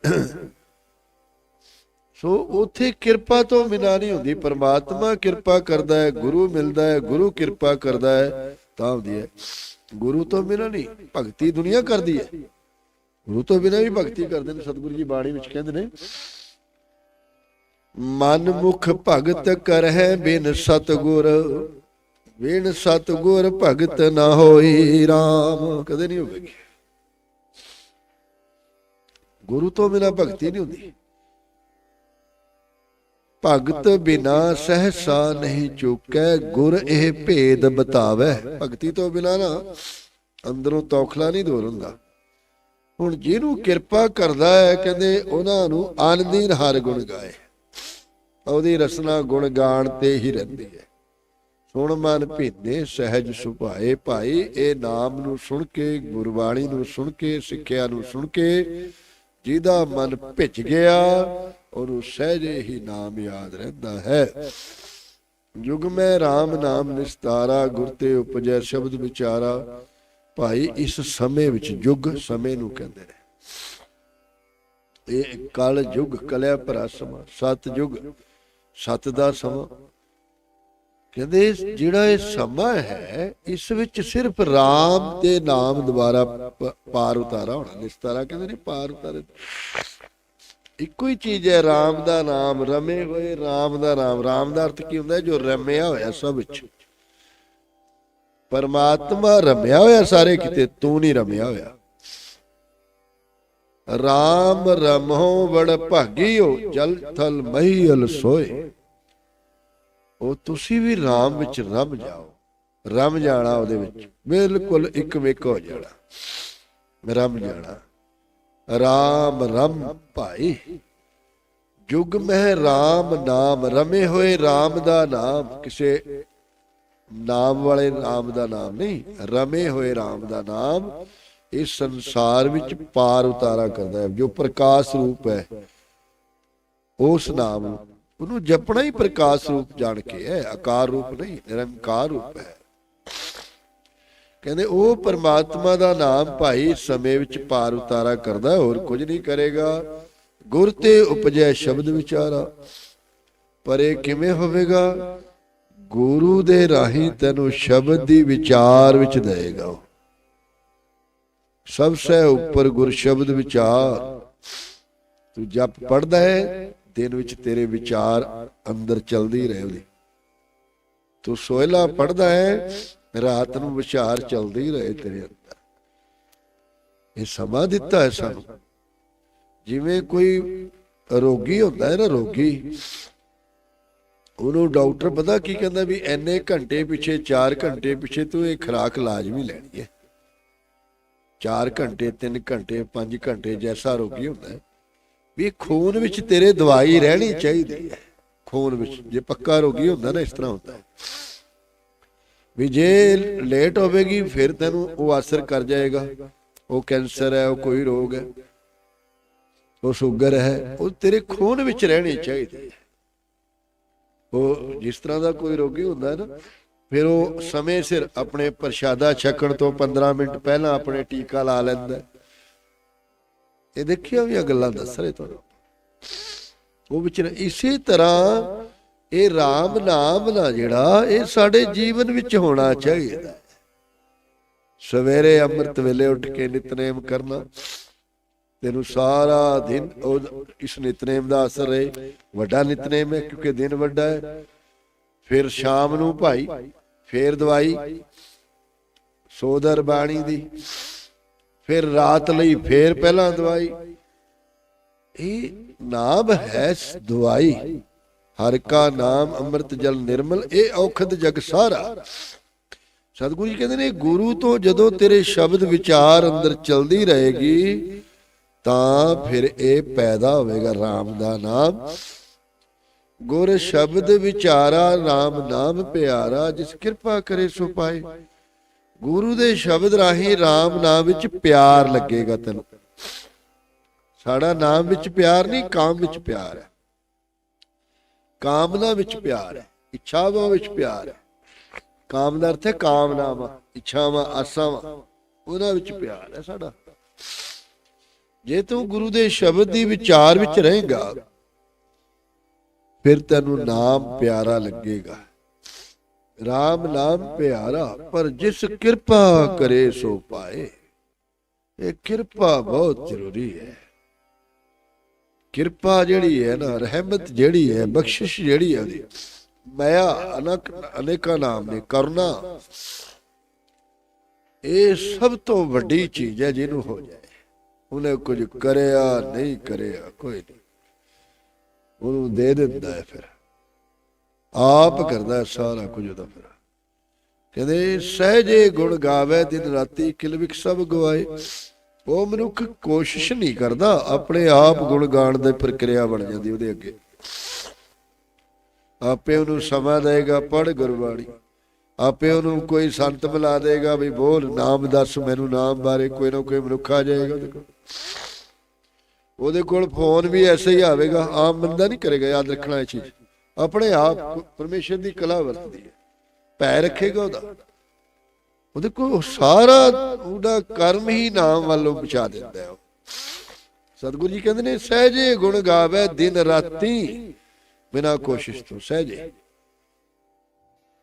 ਸੋ ਉਥੇ ਕਿਰਪਾ ਤੋਂ ਬਿਨਾਂ ਨਹੀਂ ਹੁੰਦੀ, ਪਰਮਾਤਮਾ ਕਿਰਪਾ ਕਰਦਾ ਹੈ, ਗੁਰੂ ਮਿਲਦਾ ਹੈ, ਗੁਰੂ ਕਿਰਪਾ ਕਰਦਾ ਹੈ, ਤਾਂ ਹੁੰਦੀ ਹੈ। ਗੁਰੂ ਤੋਂ ਬਿਨਾਂ ਨਹੀਂ, ਭਗਤੀ ਦੁਨੀਆ ਕਰਦੀ ਹੈ। ਗੁਰੂ ਤੋਂ ਬਿਨਾਂ ਵੀ ਭਗਤੀ ਕਰਦੇ ਨੇ, ਸਤਿਗੁਰੂ ਜੀ ਬਾਣੀ ਵਿੱਚ ਕਹਿੰਦੇ ਨੇ, ਮਨ ਮੁਖ ਭਗਤ ਕਰਹਿ ਬਿਨ ਸਤਗੁਰ ਬਿਨ ਸਤਗੁਰ ਭਗਤ ਨਾ ਹੋਈ RAM ਕਦੇ ਨਹੀਂ ਹੋਵੇਗੀ। ਗੁਰੂ ਤੋਂ ਬਿਨਾਂ ਭਗਤੀ ਨਹੀਂ ਹੁੰਦੀ। ਭਗਤ ਬਿਨਾ ਸਹਸਾ ਨਹੀਂ ਚੁੱਕੈ ਗੁਰ ਇਹ ਭੇਦ ਬਤਾਵੇ। ਭਗਤੀ ਤੋਂ ਬਿਨਾ ਨਾ ਅੰਦਰੋਂ ਤੌਖਲਾ ਨਹੀਂ ਦੂਰ ਹੁੰਦਾ। ਹੁਣ ਜਿਹਨੂੰ ਕਿਰਪਾ ਕਰਦਾ ਹੈ ਕਹਿੰਦੇ ਉਹਨਾਂ ਨੂੰ ਆਨੰਦੀਨ ਹਰ ਗੁਣ ਗਾਏ। ਉਹਦੀ ਰਸਨਾ ਗੁਣ ਗਾਣ ਤੇ ਹੀ ਰਹਿੰਦੀ ਹੈ। ਸੁਣ ਮਨ ਭੀਨੇ ਸਹਿਜ ਸੁਭਾਏ ਭਾਈ ਇਹ ਨਾਮ ਨੂੰ ਸੁਣ ਕੇ ਗੁਰਬਾਣੀ ਨੂੰ ਸੁਣ ਕੇ ਸਿੱਖਿਆ ਨੂੰ ਸੁਣ ਕੇ ਜਿਹਦਾ ਮਨ ਭਿੱਜ ਗਿਆ ਉਹਨੂੰ ਸਹਿਜੇ ਹੀ ਨਾਮ ਯਾਦ ਰਹਿੰਦਾ ਹੈ। ਯੁਗ ਮੈਂ RAM ਨਾਮ ਨਿਸਤਾਰਾ, ਗੁਰ ਤੇ ਉਪਜੈ ਸ਼ਬਦ ਵਿਚਾਰਾ। ਭਾਈ ਇਸ ਸਮੇਂ ਵਿੱਚ ਯੁਗ ਸਮੇਂ ਨੂੰ ਕਹਿੰਦੇ ਨੇ। ਇਹ ਕਲ ਯੁਗ ਕਲਿਆ ਭਰਾ ਸਮਾਂ, ਸਤ ਯੁਗ ਸਤ ਦਾ ਸਮਾਂ। ਕਹਿੰਦੇ ਜਿਹੜਾ ਇਹ ਸਮਾਂ ਹੈ, ਇਸ ਵਿੱਚ ਸਿਰਫ RAM ਤੇ ਨਾਮ ਦੁਆਰਾ ਪਾਰ ਉਤਾਰਾ ਹੋਣਾ। ਨਿਸਤਾਰਾ ਕਹਿੰਦੇ ਨੇ ਪਾਰ ਉਤਾਰੇ। ਇੱਕੋ ਹੀ ਚੀਜ਼ ਹੈ RAM ਦਾ ਨਾਮ ਰਮੇ ਹੋਏ RAM ਦਾ ਨਾਮ। RAM ਦਾ ਅਰਥ ਕੀ ਹੁੰਦਾ? ਜੋ ਰਮਿਆ ਹੋਇਆ ਸਭ ਵਿੱਚ। ਪਰਮਾਤਮਾ ਰਮਿਆ ਹੋਇਆ ਸਾਰੇ ਕਿਤੇ, ਤੂੰ ਨਹੀਂ ਰਮਿਆ ਹੋਇਆ। RAM ਰਮਹੁ ਬੜ ਭਾਗੀਓ, ਜਲ ਥਲ ਮਹੀਲ ਸੋਏ। ਉਹ ਤੁਸੀਂ ਵੀ RAM ਵਿੱਚ ਰਮ ਜਾਓ। ਰਮ ਜਾਣਾ ਉਹਦੇ ਵਿੱਚ। ਬਿਲਕੁਲ ਇੱਕ ਮਿੱਕ ਹੋ ਜਾਣਾ। ਰਮ ਜਾਣਾ। ਰਾਮ ਰਮ ਭਾਈ। ਜੁਗ ਮਹਿ ਰਾਮ ਨਾਮ, ਰਮੇ ਹੋਏ ਰਾਮ ਦਾ ਨਾਮ। ਕਿਸੇ ਨਾਮ ਵਾਲੇ ਨਾਮ ਦਾ ਨਾਮ ਨਹੀਂ, ਰਮੇ ਹੋਏ ਰਾਮ ਦਾ ਨਾਮ। ਇਸ ਸੰਸਾਰ ਵਿੱਚ ਪਾਰ ਉਤਾਰਾ ਕਰਦਾ ਹੈ, ਜੋ ਪ੍ਰਕਾਸ਼ ਰੂਪ ਹੈ, ਉਸ ਨਾਮ ਉਹਨੂੰ ਜਪਣਾ ਹੀ ਪ੍ਰਕਾਸ਼ ਰੂਪ ਜਾਣ ਕੇ ਹੈ, ਆਕਾਰ ਰੂਪ ਨਹੀਂ, ਨਿਰੰਕਾਰ ਰੂਪ ਹੈ। ਕਹਿੰਦੇ, ਉਹ ਪਰਮਾਤਮਾ ਦਾ ਨਾਮ ਭਾਈ ਸਮੇਂ ਵਿੱਚ ਪਾਰ ਉਤਾਰਾ ਕਰਦਾ, ਹੋਰ ਕੁਝ ਨਹੀਂ ਕਰੇਗਾ। ਗੁਰ ਤੇ ਉਪਜੈ ਸ਼ਬਦ ਵਿਚਾਰਾ, ਪਰ ਇਹ ਕਿਵੇਂ ਹੋਵੇਗਾ? ਗੁਰੂ ਦੇ ਰਾਹੀਂ ਤੈਨੂੰ ਸ਼ਬਦ ਦੀ ਵਿਚਾਰ ਵਿੱਚ ਦੇਗਾ ਉਹ। ਸਭ ਸੇ ਉੱਪਰ ਗੁਰ ਸ਼ਬਦ ਵਿਚਾਰ। ਤੂੰ ਜਪ ਪੜਦਾ ਹੈ, ਦਿਨ ਵਿੱਚ ਤੇਰੇ ਵਿਚਾਰ ਅੰਦਰ ਚਲਦੀ ਰਹੇ ਉਹਦੀ। ਤੂੰ ਸੋਇਲਾ ਪੜਦਾ ਹੈ ਰਾਤ ਨੂੰ ਵਿਚਾਰ ਚੱਲਦੇ ਹੀ ਰਹੇ ਤੇਰੇ ਅੰਦਰ। ਇਹ ਸਮਾਂ ਦਿੱਤਾ ਹੈ ਸਾਨੂੰ। ਜਿਵੇਂ ਕੋਈ ਰੋਗੀ ਹੁੰਦਾ ਹੈ ਨਾ, ਰੋਗੀ, ਉਹਨੂੰ ਡਾਕਟਰ ਪਤਾ ਕੀ ਕਹਿੰਦਾ ਵੀ ਐਨੇ ਘੰਟੇ ਪਿੱਛੇ 4 ਘੰਟੇ ਪਿੱਛੇ ਤੂੰ ਇਹ ਖੁਰਾਕ ਲਾਜ਼ਮੀ ਲੈਣੀ ਹੈ। 4 ਘੰਟੇ 3 ਘੰਟੇ 5 ਘੰਟੇ ਜੈਸਾ ਰੋਗੀ ਹੁੰਦਾ ਹੈ। ਵੀ ਖੂਨ ਵਿੱਚ ਤੇਰੇ ਦਵਾਈ ਰਹਿਣੀ ਚਾਹੀਦੀ ਹੈ। ਖੂਨ ਵਿੱਚ, ਜੇ ਪੱਕਾ ਰੋਗੀ ਹੁੰਦਾ ਨਾ, ਇਸ ਤਰ੍ਹਾਂ ਹੁੰਦਾ ਹੈ। ਵੀ ਜੇ ਲੇਟ ਹੋਵੇਗੀ, ਫਿਰ ਤੈਨੂੰ ਉਹ ਅਸਰ ਕਰ ਜਾਏਗਾ। ਉਹ ਕੈਂਸਰ ਹੈ, ਉਹ ਕੋਈ ਰੋਗ ਹੈ, ਉਹ ਸ਼ੂਗਰ ਹੈ, ਉਹ ਤੇਰੇ ਖੂਨ ਵਿੱਚ ਰਹਿਣੀ ਚਾਹੀਦੀ ਹੈ। ਉਹ ਜਿਸ ਤਰ੍ਹਾਂ ਦਾ ਕੋਈ ਰੋਗੀ ਹੁੰਦਾ ਨਾ, ਫਿਰ ਉਹ ਸਮੇਂ ਸਿਰ ਆਪਣੇ ਪ੍ਰਸ਼ਾਦਾ ਛਕਣ ਤੋਂ 15 ਮਿੰਟ ਪਹਿਲਾਂ ਆਪਣੇ ਟੀਕਾ ਲਾ ਲੈਂਦਾ ਇਹ ਦੇਖਿਓ ਵੀ ਇਹ ਗੱਲਾਂ ਦੱਸ ਰਹੇ ਤੁਹਾਨੂੰ। ਉਹ ਵਿੱਚ ਇਸੇ ਤਰ੍ਹਾਂ ਇਹ RAM ਨਾਮ ਨਾ ਜਿਹੜਾ, ਇਹ ਸਾਡੇ ਜੀਵਨ ਵਿੱਚ ਹੋਣਾ ਚਾਹੀਦਾ। ਸਵੇਰੇ ਅੰਮ੍ਰਿਤ ਵੇਲੇ ਉੱਠ ਕੇ ਨਿਤਨੇਮ ਕਰਨਾ, ਤੈਨੂੰ ਸਾਰਾ ਦਿਨ ਇਸ ਨਿਤਨੇਮ ਦਾ ਅਸਰ ਰਹੇ ਵੱਡਾ ਨਿਤਨੇਮ ਹੈ ਕਿਉਂਕਿ ਦਿਨ ਵੱਡਾ ਹੈ ਫਿਰ ਸ਼ਾਮ ਨੂੰ ਭਾਈ, ਫਿਰ ਦਵਾਈ, ਸੋਦਰ ਬਾਣੀ ਦੀ। ਫਿਰ ਰਾਤ ਲਈ ਫਿਰ ਪਹਿਲਾਂ ਦਵਾਈ। ਇਹ ਨਾਮ ਹੈ ਦਵਾਈ। ਹਰ ਕਾ ਨਾਮ ਅੰਮ੍ਰਿਤ ਜਲ ਨਿਰਮਲ, ਇਹ ਔਖਦ ਜਗ ਸਾਰਾ। ਸਤਿਗੁਰੂ ਜੀ ਕਹਿੰਦੇ ਨੇ, ਗੁਰੂ ਤੋਂ ਜਦੋਂ ਤੇਰੇ ਸ਼ਬਦ ਵਿਚਾਰ ਅੰਦਰ ਚਲਦੀ ਰਹੇਗੀ, ਤਾਂ ਫਿਰ ਇਹ ਪੈਦਾ ਹੋਵੇਗਾ RAM ਦਾ ਨਾਮ। ਗੁਰ ਸ਼ਬਦ ਵਿਚਾਰਾ RAM ਨਾਮ ਪਿਆਰਾ, ਜਿਸ ਕਿਰਪਾ ਕਰੇ ਸੋ ਪਾਏ। ਗੁਰੂ ਦੇ ਸ਼ਬਦ ਰਾਹੀਂ RAM ਨਾਮ ਵਿੱਚ ਪਿਆਰ ਲੱਗੇਗਾ ਤੈਨੂੰ। ਸਾਡਾ ਨਾਮ ਵਿੱਚ ਪਿਆਰ ਨਹੀਂ, ਕਾਮ ਵਿੱਚ ਪਿਆਰ ਹੈ। ਕਾਮਨਾ ਵਿੱਚ ਪਿਆਰ ਹੈ, ਇੱਛਾਵਾਂ ਵਿੱਚ ਪਿਆਰ ਹੈ। ਕਾਮ ਦਾ ਅਰਥ ਹੈ ਕਾਮਨਾਵਾਂ, ਇੱਛਾਵਾਂ, ਆਸਾਵਾਂ, ਉਹਨਾਂ ਵਿੱਚ ਪਿਆਰ ਹੈ ਸਾਡਾ। ਜੇ ਤੂੰ ਗੁਰੂ ਦੇ ਸ਼ਬਦ ਦੀ ਵਿਚਾਰ ਵਿੱਚ ਰਹੇਗਾ, ਫਿਰ ਤੈਨੂੰ ਨਾਮ ਪਿਆਰਾ ਲੱਗੇਗਾ। RAM ਨਾਮ ਪਿਆਰਾ, ਪਰ ਜਿਸ ਕਿਰਪਾ ਕਰੇ ਸੋ ਪਾਏ। ਇਹ ਕਿਰਪਾ ਬਹੁਤ ਜ਼ਰੂਰੀ ਹੈ। ਕਿਰਪਾ ਜਿਹੜੀ ਹੈ ਨਾ, ਰਹਿਮਤ ਜਿਹੜੀ ਹੈ, ਬਖਸ਼ਿਸ਼ ਜਿਹੜੀ ਹੈ। ਉਹਦੀ ਮਾਇਆ ਅਨਕ ਅਨੇਕਾਂ ਨਾਮ ਨੇ ਕਰੁਣਾ ਇਹ ਸਭ ਤੋਂ ਵੱਡੀ ਚੀਜ਼ ਹੈ ਜਿਹਨੂੰ ਹੋ ਜਾਏ। ਉਹਨੇ ਕੁਝ ਕਰਿਆ, ਨਹੀਂ ਕਰਿਆ, ਕੋਈ ਨਹੀਂ। ਉਹਨੂੰ ਦੇ ਦਿੰਦਾ ਹੈ ਫਿਰ। ਆਪ ਕਰਦਾ ਸਾਰਾ ਕੁਝ ਉਹਦਾ ਫਿਰ। ਕਹਿੰਦੇ, ਸਹਜੇ ਗੁਣ ਗਾਵੇ, ਦਿਨ ਰਾਤੀ ਕਿਲਵਿਕ ਸਭ ਗਵਾਏ। ਉਹ ਮਨੁੱਖ ਕੋਸ਼ਿਸ਼ ਨਹੀਂ ਕਰਦਾ, ਆਪਣੇ ਆਪ ਗੁਣ ਗਾਣ ਦੀ ਪ੍ਰਕਿਰਿਆ ਬਣ ਜਾਂਦੀ ਉਹਦੇ ਅੱਗੇ। ਆਪੇ ਉਹਨੂੰ ਸਮਾਂ ਦੇਗਾ ਪੜ ਗੁਰਬਾਣੀ। ਆਪੇ ਉਹਨੂੰ ਕੋਈ ਸੰਤ ਮਿਲਾ ਦੇਗਾ ਵੀ ਬੋਲ, ਨਾਮ ਦੱਸ ਮੈਨੂੰ ਨਾਮ ਬਾਰੇ ਕੋਈ ਨਾ ਕੋਈ ਮਨੁੱਖ ਆ ਜਾਏਗਾ ਉਹਦੇ ਕੋਲ। ਉਹਦੇ ਕੋਲ ਫੋਨ ਵੀ ਐਸੇ ਹੀ ਆਵੇਗਾ, ਆਮ ਬੰਦਾ ਨਹੀਂ ਕਰੇਗਾ ਯਾਦ ਰੱਖਣਾ ਇਹ ਚੀਜ਼। ਆਪਣੇ ਆਪ ਪਰਮੇਸ਼ਰ ਦੀ ਕਲਾ ਵਰਤਦੀ ਹੈ। ਪੈ ਰੱਖੇਗਾ ਉਹਦਾ। ਉਹਦੇ ਕੋਲ ਸਾਰਾ ਉਹਦਾ ਕਰਮ ਹੀ ਨਾਮ ਵੱਲੋਂ ਪਹੁੰਚਾ ਦਿੰਦਾ ਹੈ। ਸਤਿਗੁਰੂ ਜੀ ਕਹਿੰਦੇ ਨੇ, ਸਹਜੇ ਗੁਣ ਗਾਵੇ ਦਿਨ ਰਾਤੀ, ਬਿਨਾ ਕੋਸ਼ਿਸ਼ ਤੋਂ ਸਹਜੇ।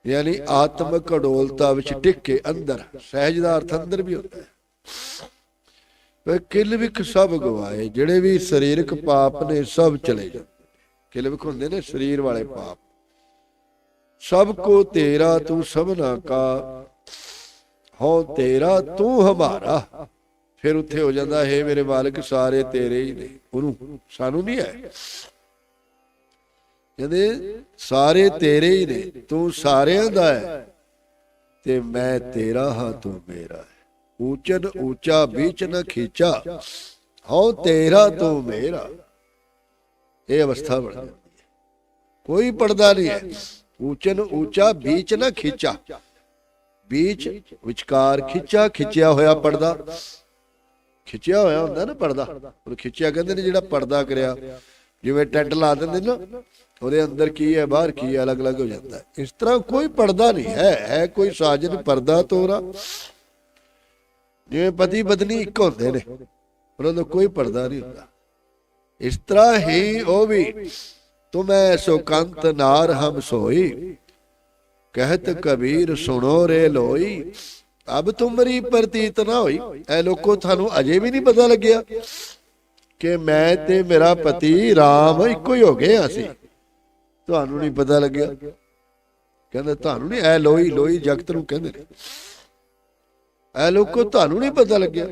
ਯਾਨੀ ਆਤਮਿਕ ਅਡੋਲਤਾ ਵਿੱਚ ਟਿਕ ਕੇ ਅੰਦਰ, ਸਹਿਜ ਦਾ ਅਰਥ ਅੰਦਰ ਵੀ ਹੁੰਦਾ ਹੈ। ਵੇ ਕਿਲਵਿਕ ਸਭ ਗਵਾਏ, ਜਿਹੜੇ ਵੀ ਸਰੀਰਕ ਪਾਪ ਨੇ ਸਭ ਚਲੇ ਜਾਂਦੇ ਕਿਲਵਿਕ ਹੁੰਦੇ ਨੇ ਸਰੀਰ ਵਾਲੇ ਪਾਪ। ਸਭ ਕੋ ਤੇਰਾ ਤੂੰ ਸਭਨਾ ਕਾ। ਹੋ ਤੇਰਾ ਤੂੰ ਹਮਾਰਾ। ਫਿਰ ਉੱਥੇ ਹੋ ਜਾਂਦਾ, ਹੈ ਮੇਰੇ ਮਾਲਕ, ਸਾਰੇ ਤੇਰੇ ਹੀ ਨੇ। ਉਹਨੂੰ ਸਾਨੂੰ ਨਹੀਂ ਹੈ। ਕਹਿੰਦੇ, ਸਾਰੇ ਤੇਰੇ ਹੀ ਨੇ, ਤੂੰ ਸਾਰਿਆਂ ਦਾ ਹੈ। ਤੇ ਮੈਂ ਤੇਰਾ ਹਾਂ, ਤੂੰ ਮੇਰਾ ਹੈ। ਊਚਨ ਊਚਾ ਵਿੱਚ ਨ ਖੀਚਾ। ਹਉ ਤੇਰਾ, ਤੂੰ ਮੇਰਾ। ਇਹ ਅਵਸਥਾ ਬਣ ਜਾਂਦੀ ਹੈ। ਕੋਈ ਪਰਦਾ ਨਹੀਂ ਹੈ। ਊਚਨ ਊਚਾ ਵਿੱਚ ਨ ਖਿੱਚਾ। ਵਿੱਚ ਵਿਚਕਾਰ ਖਿੱਚਾ ਖਿੱਚਿਆ ਹੋਇਆ ਪਰਦਾ। ਖਿੱਚਿਆ ਹੋਇਆ ਹੁੰਦਾ ਨਾ ਪਰਦਾ। ਉਹ ਖਿੱਚਿਆ ਕਹਿੰਦੇ ਨੇ ਜਿਹੜਾ ਪਰਦਾ ਕਰਿਆ, ਜਿਵੇਂ ਟੈਂਟ ਲਾ ਦਿੰਦੇ ਨਾ ਉਹਦੇ ਅੰਦਰ ਕੀ ਹੈ, ਬਾਹਰ ਕੀ ਹੈ, ਅਲੱਗ-ਅਲੱਗ ਹੋ ਜਾਂਦਾ। ਇਸ ਤਰ੍ਹਾਂ ਕੋਈ ਪਰਦਾ ਨਹੀਂ ਹੈ ਹੈ ਕੋਈ ਸਾਜਨ ਪਰਦਾ ਤੋਰਾ। ਜਿਵੇਂ ਪਤੀ ਪਤਨੀ ਇੱਕ ਹੁੰਦੇ ਨੇ ਉਹਨਾਂ ਦਾ ਕੋਈ ਪਰਦਾ ਨਹੀਂ ਹੁੰਦਾ। ਇਸ ਤਰ੍ਹਾਂ ਹੀ ਉਹ ਵੀ, ਤੁਮੈ ਸੁਕੰਤ ਨਾਰ ਹਮ ਸੋਈ। ਕਹਿਤ ਕਬੀਰ ਸੁਣੋ ਰੇ ਲੋਈ। ਅਬ ਤੁਮਰੀ ਪ੍ਰਤੀਤ ਨਾ ਹੋਈ। ਐ ਲੋਕੋ ਤੁਹਾਨੂੰ ਅਜੇ ਵੀ ਨਹੀਂ ਪਤਾ ਲੱਗਿਆ ਕਿ ਮੈਂ ਤੇ ਮੇਰਾ ਪਤੀ RAM ਇੱਕੋ ਹੀ ਹੋ ਗਏ ਅਸੀਂ। ਤੁਹਾਨੂੰ ਨਹੀਂ ਪਤਾ ਲੱਗਿਆ। ਕਹਿੰਦੇ ਤੁਹਾਨੂੰ ਨਹੀਂ ਐ ਲੋਈ ਲੋਈ ਜਗਤ ਨੂੰ ਕਹਿੰਦੇ ਨੇ। ਐ ਲੋਕੋ ਤੁਹਾਨੂੰ ਨਹੀਂ ਪਤਾ ਲੱਗਿਆ।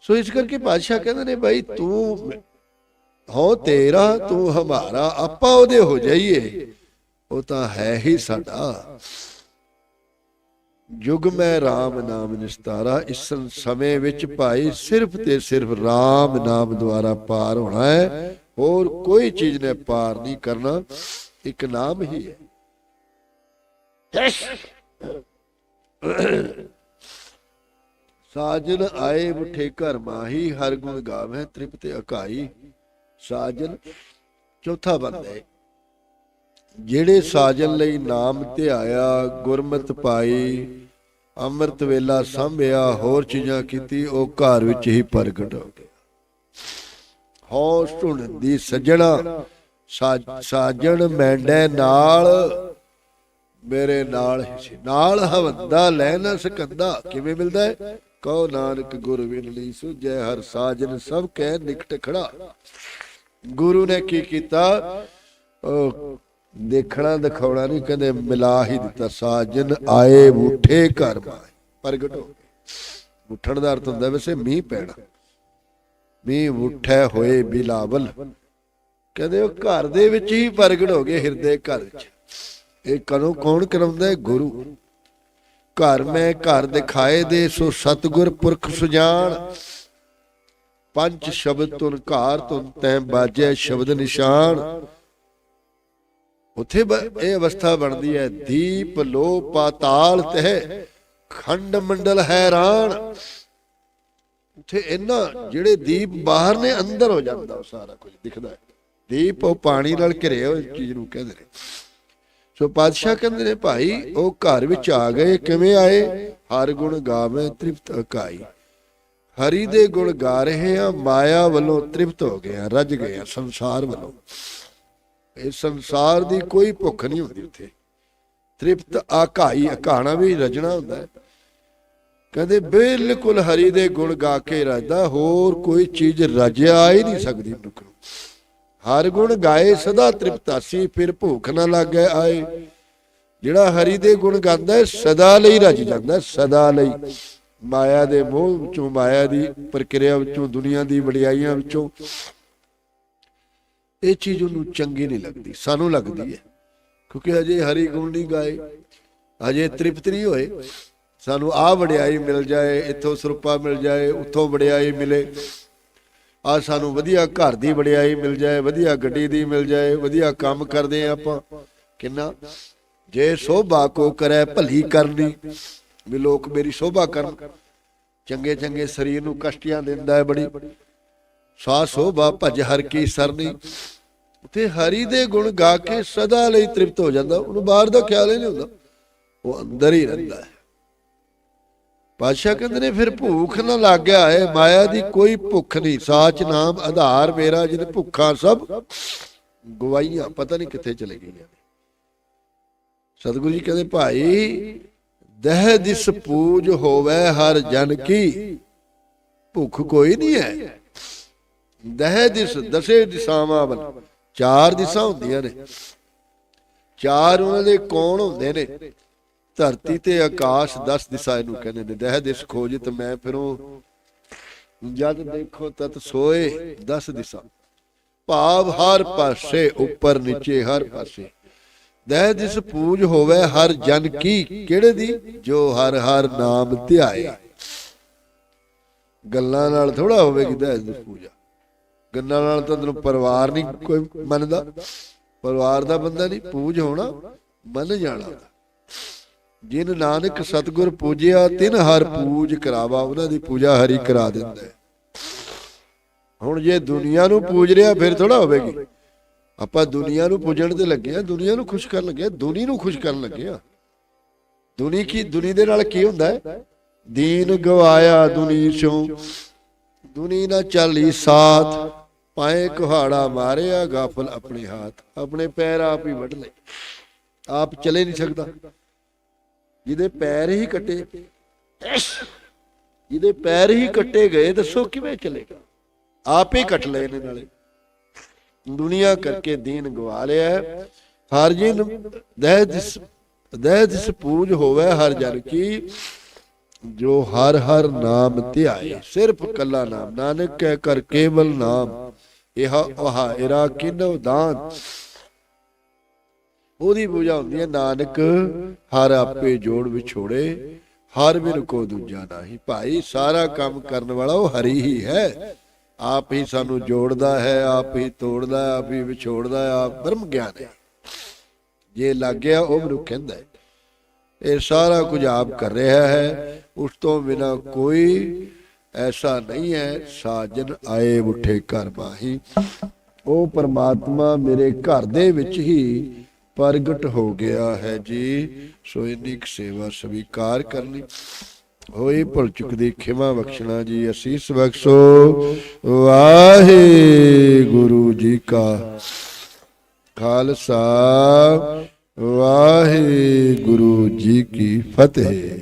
ਸੋ ਇਸ ਕਰਕੇ ਬਾਦਸ਼ਾਹ ਕਹਿੰਦੇ ਨੇ, ਭਾਈ ਤੂੰ ਹੋ ਤੇਰਾ, ਤੂੰ ਹਮਾਰਾ, ਆਪਾਂ ਉਹਦੇ ਹੋ ਜਾਈਏ। ਉਹ ਤਾਂ ਹੈ ਹੀ ਸਾਡਾ। ਯੁਗ ਮੈਂ RAM ਨਾਮ ਨਿਸਤਾਰਾ, ਇਸ ਸਮੇਂ ਵਿੱਚ ਭਾਈ ਸਿਰਫ ਤੇ ਸਿਰਫ RAM ਨਾਮ ਦੁਆਰਾ ਪਾਰ ਹੋਣਾ ਹੈ। ਹੋਰ ਕੋਈ ਚੀਜ਼ ਨੇ ਪਾਰ ਨਹੀਂ ਕਰਨਾ, ਇੱਕ ਨਾਮ ਹੀ ਹੈ। ਸਾਜਨ ਆਏ ਬੁਠੇ ਘਰ ਮਾਹੀ, ਹਰ ਗੁਣ ਗਾਵੇ ਤ੍ਰਿਪਤ ਅਕਾਈ। ਸਾਜਨ ਚੌਥਾ ਬੰਦਾ ਹੈ। ਜਿਹੜੇ ਸਾਜਨ ਲਈ ਨਾਮ ਧਿਆਇਆ ਗੁਰਮਤਿ ਪਾਈ, ਅੰਮ੍ਰਿਤ ਵੇਲਾ ਸੰਭਿਆ, ਹੋਰ ਚੀਜ਼ਾਂ ਕੀਤੀ, ਉਹ ਘਰ ਵਿੱਚ ਹੀ ਪ੍ਰਗਟ ਹੋ ਗਿਆ। ਹੌਸ ਢੁੰਦੀ ਸੱਜਣਾ ਸਾਜਣ ਮੈਂਡੇ ਨਾਲ, ਮੇਰੇ ਨਾਲ ਹੀ ਨਾਲ ਹਵੰਦਾ ਲੈ ਨਾ ਸਕੰਦਾ, ਕਿਵੇਂ ਮਿਲਦਾ ਹੈ ਕਹੋ ਨਾਨਕ ਗੁਰ ਵਿਨਲੀ ਸੁਜੈ ਹਰ ਸਾਜਨ ਸਭ ਕਹਿ ਨਿਕਟ ਖੜਾ। ਗੁਰੂ ਨੇ ਕੀ ਕੀਤਾ? ਉਹ ਦੇਖਣਾ ਦਿਖਾਉਣਾ ਨਹੀਂ ਕਹਿੰਦੇ ਮਿਲਾ ਹੀ ਦਿੱਤਾ। ਸਾਜਨ ਆਏ, ਉਠੇ ਘਰ ਮਾਏ ਪ੍ਰਗਟ ਹੋ ਉੱਠਣ ਦਾ ਅਰਥ ਹੁੰਦਾ ਵੈਸੇ ਮੀਂਹ ਪੈਣਾ। ਮੀਂਹ ਉਠੇ ਹੋਏ ਬਿਲਾਵਲ। ਕਹਿੰਦੇ ਉਹ ਘਰ ਦੇ ਵਿੱਚ ਹੀ ਪ੍ਰਗਟ ਹੋ ਗਏ ਹਿਰਦੇ ਘਰ ਵਿੱਚ। ਇਹ ਕਦੋਂ ਕੌਣ ਕਰਾਉਂਦਾ ਹੈ? ਗੁਰੂ। ਘਰ ਮੈਂ ਘਰ ਦਿਖਾਏ ਦੇ, ਸੋ ਸਤਗੁਰ ਪੁਰਖ ਸੁਜਾਨ ਪੰਜ ਸ਼ਬਦ ਤੁਨ ਘਾਰ ਤੁਨ ਤੈ ਬਾਜੈ ਸ਼ਬਦ ਨਿਸ਼ਾਨ। ਉਥੇ ਇਹ ਅਵਸਥਾ ਬਣਦੀ ਹੈ, ਦੀਪ ਲੋ ਪਾਤਾਲ ਤਹਿ, ਖੰਡ ਮੰਡਲ ਹੈਰਾਨ। ਉਥੇ ਇਹਨਾਂ ਜਿਹੜੇ ਦੀਪ ਬਾਹਰ ਨੇ, ਅੰਦਰ ਹੋ ਜਾਂਦਾ ਸਾਰਾ ਕੁਝ ਦਿਖਦਾ ਹੈ। ਦੀਪ ਉਹ ਪਾਣੀ ਨਾਲ ਘਿਰੇ ਹੋਏ ਚੀਜ਼ ਨੂੰ ਕਹਿੰਦੇ ਨੇ। ਸੋ ਪਾਤਸ਼ਾਹ ਕਹਿੰਦੇ ਨੇ, ਭਾਈ, ਉਹ ਘਰ ਵਿੱਚ ਆ ਗਏ, ਕਿਵੇਂ ਆਏ? ਹਰ ਗੁਣ ਗਾਵੇ ਤ੍ਰਿਪਤ ਅਕਾਈ। ਹਰੀ ਦੇ ਗੁਣ ਗਾ ਰਹੇ ਆ ਮਾਇਆ ਵੱਲੋਂ ਤ੍ਰਿਪਤ ਹੋ ਗਏ ਆ ਰੱਜ ਗਏ ਆ ਸੰਸਾਰ ਵੱਲੋਂ। ਇਹ ਸੰਸਾਰ ਦੀ ਕੋਈ ਭੁੱਖ ਨਹੀਂ ਹੁੰਦੀ ਉੱਥੇ। ਤ੍ਰਿਪਤ ਆਕਾਈ ਅਕਾਣਾ ਵੀ ਰਜਣਾ ਹੁੰਦਾ ਹੈ। ਕਹਿੰਦੇ ਬਿਲਕੁਲ ਹਰੀ ਦੇ ਗੁਣ ਗਾ ਕੇ ਰਜਦਾ ਹੋਰ ਕੋਈ ਚੀਜ਼ ਰਜਿਆ ਹੀ ਨਹੀਂ ਸਕਦੀ ਮਨੁੱਖ ਨੂੰ। ਹਰ ਗੁਣ ਗਾਏ ਸਦਾ ਤ੍ਰਿਪਤਾਸੀ ਫਿਰ ਭੁੱਖ ਨਾ ਲੱਗੇ ਆਏ। ਜਿਹੜਾ ਹਰੀ ਦੇ ਗੁਣ ਗਾਉਂਦਾ ਹੈ, ਸਦਾ ਲਈ ਰਜ ਜਾਂਦਾ ਸਦਾ ਲਈ। ਮਾਇਆ ਦੇ ਮੋਹ ਵਿੱਚੋਂ ਮਾਇਆ ਦੀ ਪ੍ਰਕਿਰਿਆ ਵਿੱਚੋਂ ਦੁਨੀਆ ਦੀ ਵਡਿਆਈਆਂ ਵਿੱਚੋਂ। ਇਹ ਚੀਜ਼ ਉਹਨੂੰ ਚੰਗੀ ਨਹੀਂ ਲੱਗਦੀ, ਸਾਨੂੰ ਲੱਗਦੀ ਹੈ। ਕਿਉਂਕਿ ਅਜੇ ਹਰੀ ਗੁਣ ਨਹੀਂ ਗਾਏ ਅਜੇ ਤ੍ਰਿਪਤ ਨਹੀਂ ਹੋਏ। ਸਾਨੂੰ ਆਹ ਵਡਿਆਈ ਮਿਲ ਜਾਏ, ਇੱਥੋਂ ਸਰੂਪਾ ਮਿਲ ਜਾਏ, ਉੱਥੋਂ ਵਡਿਆਈ ਮਿਲੇ। ਆ ਸਾਨੂੰ ਵਧੀਆ ਘਰ ਦੀ ਵਡਿਆਈ ਮਿਲ ਜਾਏ, ਵਧੀਆ ਗੱਡੀ ਦੀ ਮਿਲ ਜਾਏ, ਵਧੀਆ ਕੰਮ ਕਰਦੇ ਆ ਆਪਾਂ। ਕਿੰਨਾ? ਜੇ ਸੋਭਾ ਕੋ ਕਰੇ ਭਲੀ ਕਰਨੀ, ਵੀ ਲੋਕ ਮੇਰੀ ਸੋਭਾ ਕਰਨ। ਚੰਗੇ ਚੰਗੇ ਸਰੀਰ ਨੂੰ ਕਸ਼ਟੀਆਂ ਦਿੰਦਾ ਹੈ ਬੜੀ। ਸਾ ਸੋਭਾ ਭਜ ਹਰ ਕੀ ਸਰਨੀ ਤੇ ਹਰੀ ਦੇ ਗੁਣ ਗਾ ਕੇ ਸਦਾ ਲਈ ਤ੍ਰਿਪਤ ਹੋ ਜਾਂਦਾ। ਉਹਨੂੰ ਬਾਹਰ ਦਾ ਖਿਆਲ ਹੀ ਨਹੀਂ ਹੁੰਦਾ। ਉਹ ਅੰਦਰ ਹੀ ਰਹਿੰਦਾ ਹੈ। ਪਾਤਸ਼ਾਹ ਕਹਿੰਦੇ ਨੇ, ਫਿਰ ਭੂਖ ਨਾ ਲੱਗਿਆ ਹੈ, ਮਾਇਆ ਦੀ ਕੋਈ ਭੁੱਖ ਨਹੀਂ। ਸਾਚ ਨਾਮ ਆਧਾਰ ਮੇਰਾ ਜਿਹਨੇ ਭੁੱਖਾਂ ਸਭ ਗਵਾਈਆਂ ਪਤਾ ਨਹੀਂ ਕਿੱਥੇ ਚਲੇ ਗਈਆਂ ਸਤਿਗੁਰੂ ਜੀ ਕਹਿੰਦੇ, ਭਾਈ, ਦਹਿ ਦਿਸ ਪੂਜ ਹੋਵੇ ਹਰ ਜਨ ਕੀ। ਭੁੱਖ ਕੋਈ ਨਹੀਂ ਹੈ। ਦਹ ਦਿਸ, ਦਸੇ ਦਿਸ਼ਾਵਾਂ ਵੱਲ। ਚਾਰ ਦਿਸ਼ਾ ਹੁੰਦੀਆਂ ਨੇ। ਚਾਰ ਉਹਨਾਂ ਦੇ ਕੌਣ ਹੁੰਦੇ ਨੇ? ਧਰਤੀ ਤੇ ਆਕਾਸ਼ 10 ਦਿਸ਼ਾ ਇਹਨੂੰ ਕਹਿੰਦੇ ਨੇ। ਦਹ ਦਿਸ ਖੋਜਿਤ ਮੈਂ ਫਿਰੋਂ। ਜਦ ਦੇਖੋ ਤਤ ਸੋਏ 10 ਦਿਸ਼ਾ। ਭਾਵ ਹਰ ਪਾਸੇ, ਉੱਪਰ ਨੀਚੇ ਹਰ ਪਾਸੇ। ਦਹਿ ਦਿਸ ਪੂਜ ਹੋਵੇ ਹਰ ਜਨ ਕੀ, ਕਿਹੜੇ ਦੀ? ਜੋ ਹਰ ਹਰ ਨਾਮ ਧਿਆਏ। ਗੱਲਾਂ ਨਾਲ ਥੋੜਾ ਹੋਵੇਗੀ ਦਹਿ ਦਿਸ ਪੂਜਾ। ਗੱਲਾਂ ਨਾਲ ਤਾਂ ਤੈਨੂੰ ਪਰਿਵਾਰ ਨਹੀਂ ਕੋਈ ਮੰਨਦਾ। ਪਰਿਵਾਰ ਦਾ ਬੰਦਾ ਨਹੀਂ, ਪੂਜ ਹੋਣਾ, ਮੰਨ ਜਾਣਾ। ਜਿਨ ਨਾਨਕ ਸਤਗੁਰ ਪੂਜਿਆ, ਤਿਨ ਹਰ ਪੂਜ ਕਰਾਵਾ, ਉਹਨਾਂ ਦੀ ਪੂਜਾ ਹਰੀ ਕਰਾ ਦਿੰਦਾ ਹੁਣ ਜੇ ਦੁਨੀਆ ਨੂੰ ਪੂਜ ਰਿਹਾ, ਫਿਰ ਥੋੜਾ ਹੋਵੇਗੀ। ਆਪਾਂ ਦੁਨੀਆ ਨੂੰ ਪੂਜਣ ਤੇ ਲੱਗੇ ਆ ਦੁਨੀਆ ਨੂੰ ਖੁਸ਼ ਕਰਨ ਲੱਗੇ ਆ ਦੁਨੀ ਨੂੰ ਖੁਸ਼ ਕਰਨ ਲੱਗੇ ਆ ਦੁਨੀ ਕੀ, ਦੁਨੀ ਦੇ ਨਾਲ ਕੀ ਹੁੰਦਾ ਹੈ? ਦੀਨ ਗਵਾਇਆ ਦੁਨੀ ਚੋਂ। ਦੁਨੀ ਨਾ ਚਾਲੀ ਸਾਥ ਪਾਏ ਕੁਹਾੜਾ ਮਾਰਿਆ, ਗਾਫਲ ਆਪਣੇ ਹੱਥ, ਆਪਣੇ ਪੈਰ ਆਪ ਹੀ ਵੱਢ ਲਏ। ਆਪ ਚਲੇ ਨਹੀਂ ਸਕਦਾ। ਜਿਹਦੇ ਪੈਰ ਹੀ ਕੱਟੇ, ਜਿਹਦੇ ਪੈਰ ਹੀ ਕੱਟੇ ਗਏ, ਦੱਸੋ ਕਿਵੇਂ ਚਲੇਗਾ ਆਪੇ ਕੱਟ ਲਏ ਨੇ ਨਾਲੇ। ਦੁਨੀਆ ਕਰਕੇ ਦੀਨ ਗਵਾ ਲਿਆ। ਹੈ। ਹਰ ਜਨ ਦਹਿ ਦਿਸ ਦਹਿ ਦਿਸ ਪੂਜ ਹੋਵੇ ਹਰ ਜਨ ਕੀ, ਜੋ ਹਰ ਹਰ ਨਾਮ ਧਿਆਏ। ਸਿਰਫ ਕੱਲਾ ਨਾਮ, ਨਾਨਕ ਕਹਿ ਕਰ ਕੇਵਲ ਨਾਮ। ਇਹ ਉਹ ਇਰਾ ਦਾਨ। ਉਹਦੀ ਪੂਜਾ ਹੁੰਦੀ ਹੈ, ਨਾਨਕ, ਹਰ ਆਪੇ ਜੋੜ ਵਿਛੋੜੇ, ਹਰ ਬਿਨ ਕੋ ਦੂਜਾ ਨਹੀਂ ਭਾਈ। ਸਾਰਾ ਕੰਮ ਕਰਨ ਵਾਲਾ ਉਹ ਹਰੀ ਹੀ ਹੈ। ਆਪ ਹੀ ਸਾਨੂੰ ਜੋੜਦਾ ਹੈ, ਆਪ ਹੀ ਤੋੜਦਾ ਹੈ, ਆਪ ਹੀ ਵਿਛੋੜਦਾ ਹੈ, ਆਪ ਬ੍ਰਹਮ ਗਿਆਨ ਹੈ। ਜੇ ਲੱਗ ਗਿਆ ਉਹ ਮਨੁੱਖ ਕਹਿੰਦਾ ਹੈ। ਇਹ ਸਾਰਾ ਕੁਝ ਆਪ ਕਰ ਰਿਹਾ ਹੈ। ਉਸ ਤੋਂ ਬਿਨਾ ਕੋਈ ਐਸਾ ਨਹੀਂ ਹੈ, ਸਾਜਨ ਆਏ ਉਠੇ ਘਰ ਮਾਹੀ ਉਹ ਪਰਮਾਤਮਾ ਮੇਰੇ ਘਰ ਦੇ ਵਿੱਚ ਹੀ ਪ੍ਰਗਟ ਹੋ ਗਿਆ ਹੈ ਜੀ। ਸੋ ਇੰਨੀ ਸੇਵਾ ਸਵੀਕਾਰ ਕਰਨੀ। ਹੋਈ ਭੁਲ ਚੁੱਕ ਦੀ ਖਿਮਾ ਬਖਸ਼ਣਾ ਜੀ, ਅਸੀਸ ਬਖਸ਼ੋ। ਵਾਹਿਗੁਰੂ ਜੀ ਕਾ ਖਾਲਸਾ। ਵਾਹਿਗੁਰੂ ਜੀ ਕੀ ਫਤਿਹ।